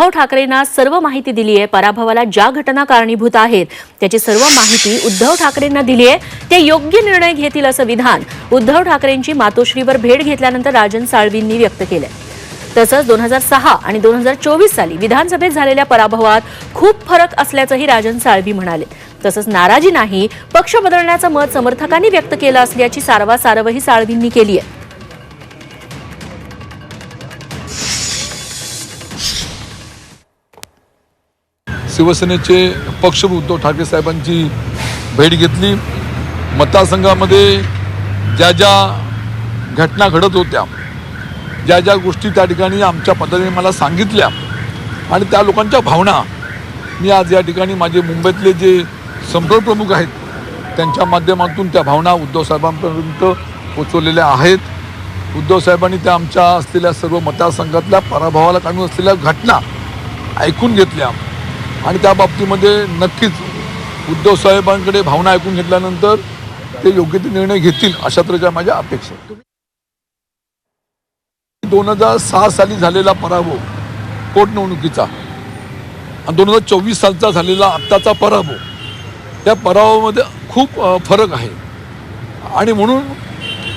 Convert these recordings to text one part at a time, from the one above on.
उद्धव ठाकरेंना सर्व माहिती दिली आहे. पराभवाला ज्या घटना कारणीभूत आहेत त्याची सर्व माहिती उद्धव ठाकरेंना दिली आहे. ते योग्य निर्णय घेतील असं विधान उद्धव ठाकरेंची मातोश्रीवर भेट घेतल्यानंतर राजन साळवींनी व्यक्त केलंय. तसंच दोन हजार सहा आणि दोन हजार चोवीस साली विधानसभेत झालेल्या पराभवात खूप फरक असल्याचंही राजन साळवी म्हणाले. तसंच नाराजी नाही पक्ष बदलण्याचं मत समर्थकांनी व्यक्त केलं असल्याची सारवासारवही साळवींनी केली आहे. शिवसेनेचे पक्ष उद्धव ठाकरे साहेबांची भेट घेतली. मतदारसंघामध्ये ज्या ज्या घटना घडत होत्या ज्या ज्या गोष्टी त्या ठिकाणी आमच्या पद्धतीने मला सांगितल्या आणि त्या लोकांच्या भावना मी आज या ठिकाणी माझे मुंबईतले जे संपर्क प्रमुख आहेत त्यांच्या माध्यमातून त्या भावना उद्धव साहेबांपर्यंत पोचवलेल्या आहेत. उद्धव साहेबांनी त्या आमच्या असलेल्या सर्व मतदारसंघातल्या पराभवाला काढून असलेल्या घटना ऐकून घेतल्या. आणि त्या बाबतीमध्ये नक्कीच उद्धव साहेबांकडे भावना ऐकून घेतल्यानंतर ते योग्य ते निर्णय घेतील अशा तऱ्हेच्या माझ्या अपेक्षा दोन हजार सहा साली झालेला पराभव पोटनिवडणुकीचा आणि दोन हजार चोवीस सालचा झालेला आत्ताचा पराभव त्या पराभवामध्ये खूप फरक आहे. आणि म्हणून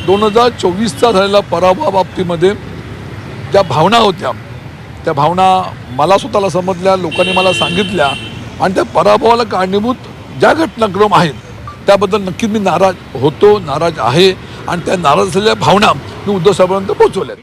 दोन हजार चोवीसचा झालेला पराभवाबाबतीमध्ये ज्या भावना होत्या त्या भावना मला स्वतःला समजल्या लोकांनी मला सांगितल्या. आणि त्या पराभवाला कारणीभूत ज्या घटनाक्रम आहेत त्याबद्दल नक्कीच मी नाराज होतो नाराज आहे. आणि त्या नाराज असलेल्या भावना मी उद्धव साहेबांपर्यंत पोहोचवल्या